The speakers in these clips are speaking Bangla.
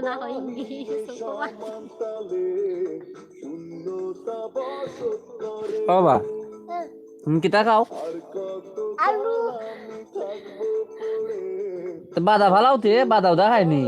না হয় বাবা তুমি কিতা খাও? আলু। তো বাদা ভালাও তে বাদাও দেখায়নি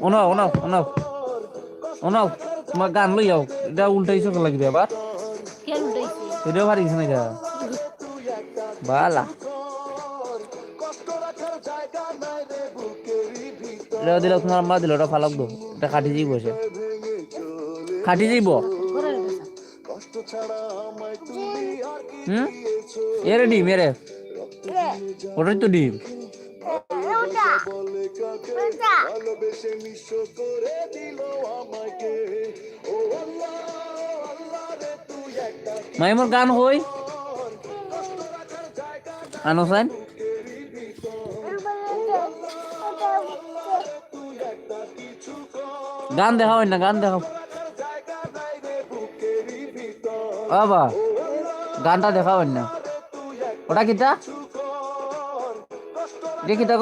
ওনাও ওনাও ওনাও ওনাও তোমার গান লই যাও এটা উল্টাই চোখ লাগবে আবার? এটাও পারি না এটা বালা। এটা দিলে তোমার মা দিল, ওটা ফালাক দো এটা কাটি যাইব সে কাটি যাইব হুম? এরে ডিম এরে ওটাই তো ডিম। মাইমোর গান হই। আনোসান গান দেখাও না গান দেখাও বাবা গানটা দেখাও না ওটা কিতা এটা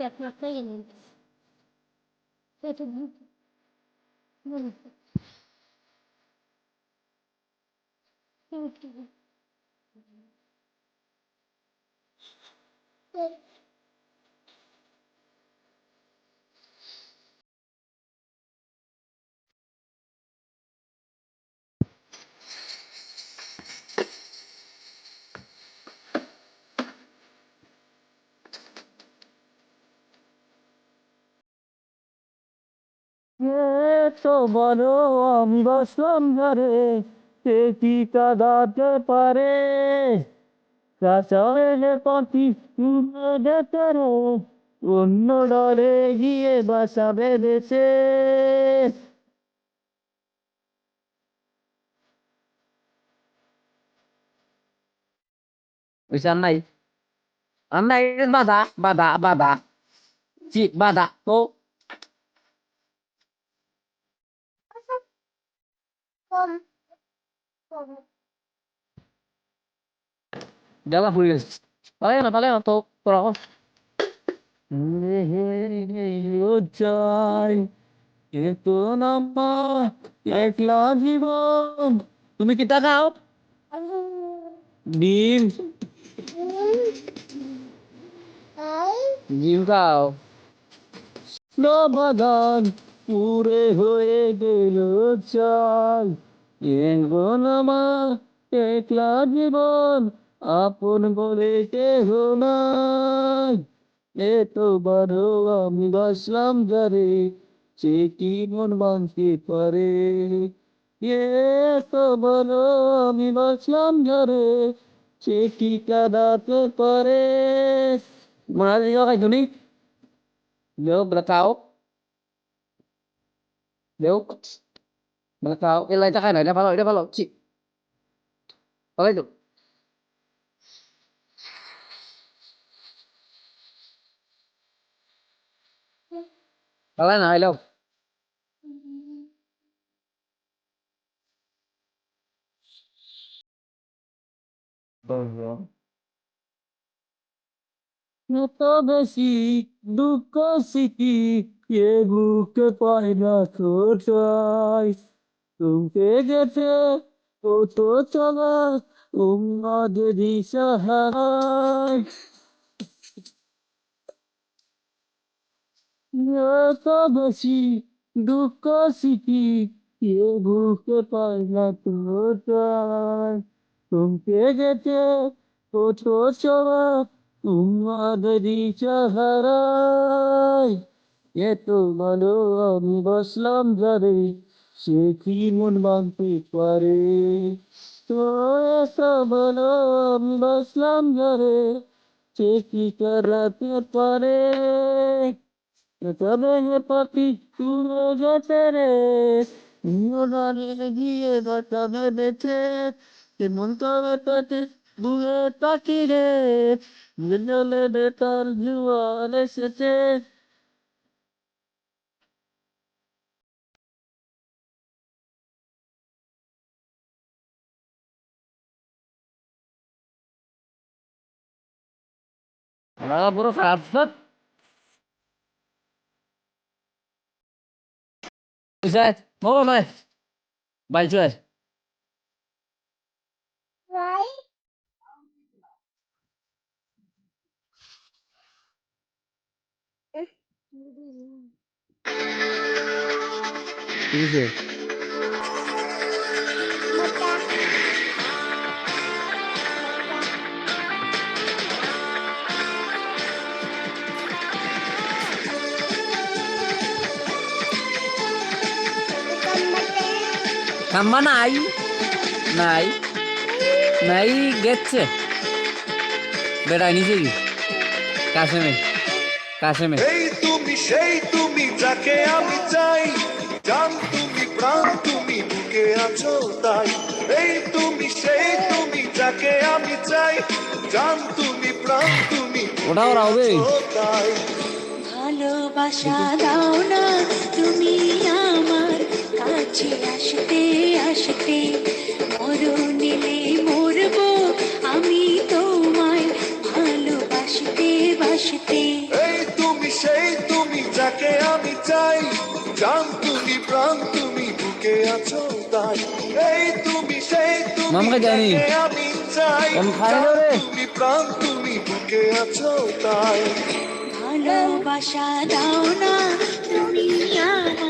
at my parents. That would be Thank you. আমি বসলাম ঘরে সে কি কাদাতে পারে কাঁচালে পাখি যেতে অন্য দলে গিয়ে বাসা বেঁধেছে ওইসে আর নাই আর নাই বাধা বাধা বাধা জি বাধা তো Ya lah pues. Vale, no, vale, no, todo por abajo. চাই কিন্তু নাম্মা একলা জীবন তুমি কিতা খাও ডিম ডিম খাও বাগান পুরে হয়ে গেল চাই এখন আমার একলা জীবন আপন বলে কেহ এত বড় আমি বসলাম ঘরে সে কি মন মানতে পারে? এত বড় আমি বসলাম ঘরে সে কি কাদাতে পারে? মারা যাও খাই তুমি Yo, belakau. Yo. Belakau. Eh, lain tak kan? Dah follow, dah follow. Cik. Follow itu. Follow na, hello. এত বেশি দুঃখ স্মৃতি কে বুকে পায় না তোটাই তুমি গেছে কত চলা তোমাদের সাহারায় এত বেশি দুঃখ স্মৃতি কে বুকে পায় না তোটাই তুমি গেছে কত চলা তোমাদেরই চাহারায় এত ভালো আমি বসলাম যারে, সে কি মন মানতে পারে? তো এত ভালো আমি বসলাম যারে, সে কি করাতে পারে? তবে হে পাপি তুলো যেতে রে। গিয়ে বাঁচাবে বেঁচে কেমন তবে পাতে বুয়ে তাকি রে জলে বেতার জুয়ার এসেছে Ana burası hafif. Güzel. Ne olay? Balcılar. Vay. Güzel. খাম্বা নাই। নাই। নাই গেছে। বেড়াই নিছে কি কাশেমে কাশেমে এই তুমি সেই তুমি যাকে আমি চাই। জান তুমি প্রাণ তুমি বুকে আছো তাই। এই তুমি সেই তুমি যাকে আমি চাই। জান তুমি প্রাণ তুমি ওটা ওরা হবে ভালোবাসা দাও না। কাছে আসতে আসতে মরণিলে মরবো। আমি তোমায় ভালোবাসতে বাসতে। এই তুমি সেই তুমি যাকে আমি চাই। জান তুমি প্রাণ তুমি বুকে আছো তাই। এই তুমি সেই তুমি। যাকে আমি চাই। তুমি প্রাণ তুমি বুকে আছো তাই। ভালোবাসা দাও না তুমি আমার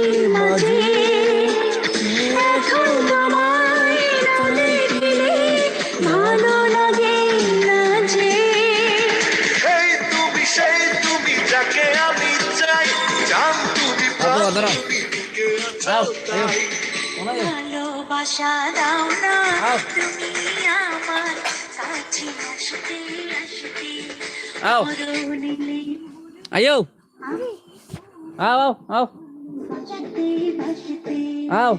ভালোবাসা দাও না। তুমি আমার কাছে আসতে আসতে আও। আয়ো। আও আও আও। আও।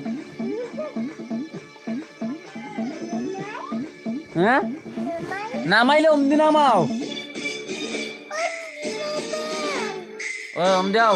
হ্যাঁ? নামাইলে অমদি নামাও। ও অমদি আও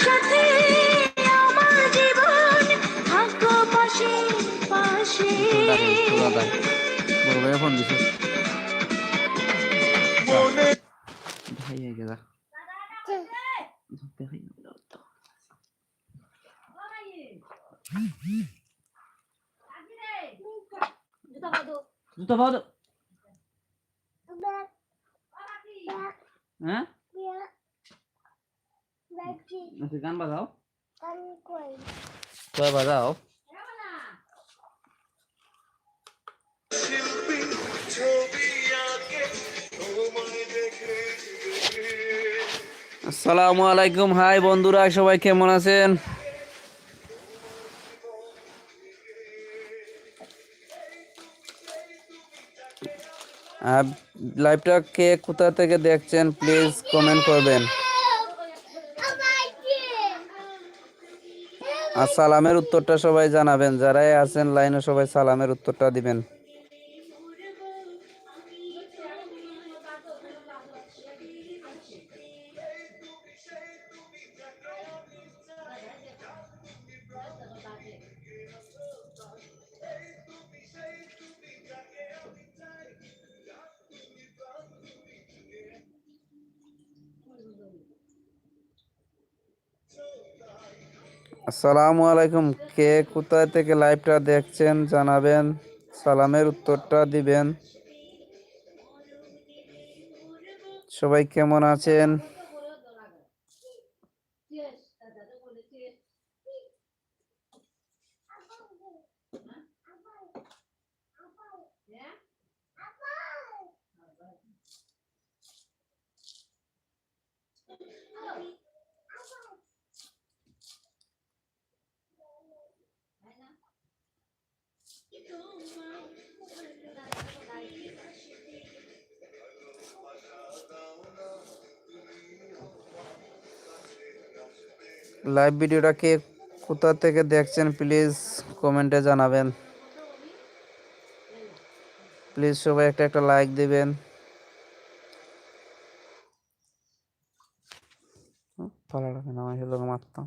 সাথে আমার জীবন ভাগ্য পাশে পাশে। বড় ভাই ফোন দিছে ভাইয়া গেলা জুতা পাও তো হ্যাঁ? আচ্ছা গান বাজাও। কয় বাজাও? আসসালামু আলাইকুম হাই বন্ধুরা সবাই কেমন আছেন? আহ, লাইভটা কে কোথা থেকে দেখছেন প্লিজ কমেন্ট করবেন। আর সালামের উত্তরটা সবাই জানাবেন। যারাই আছেন লাইনে সবাই সালামের উত্তরটা দিবেন। আসসালামু আলাইকুম। কে কোথায় থেকে লাইভটা দেখছেন জানাবেন সালামের উত্তরটা দিবেন। সবাই কেমন আছেন? লাইভ ভিডিওটা কে কোথা থেকে দেখছেন প্লিজ কমেন্টে জানাবেন। প্লিজ সবাই একটা একটা লাইক দিবেন। পালাটা কেন আমি হলো মারতাম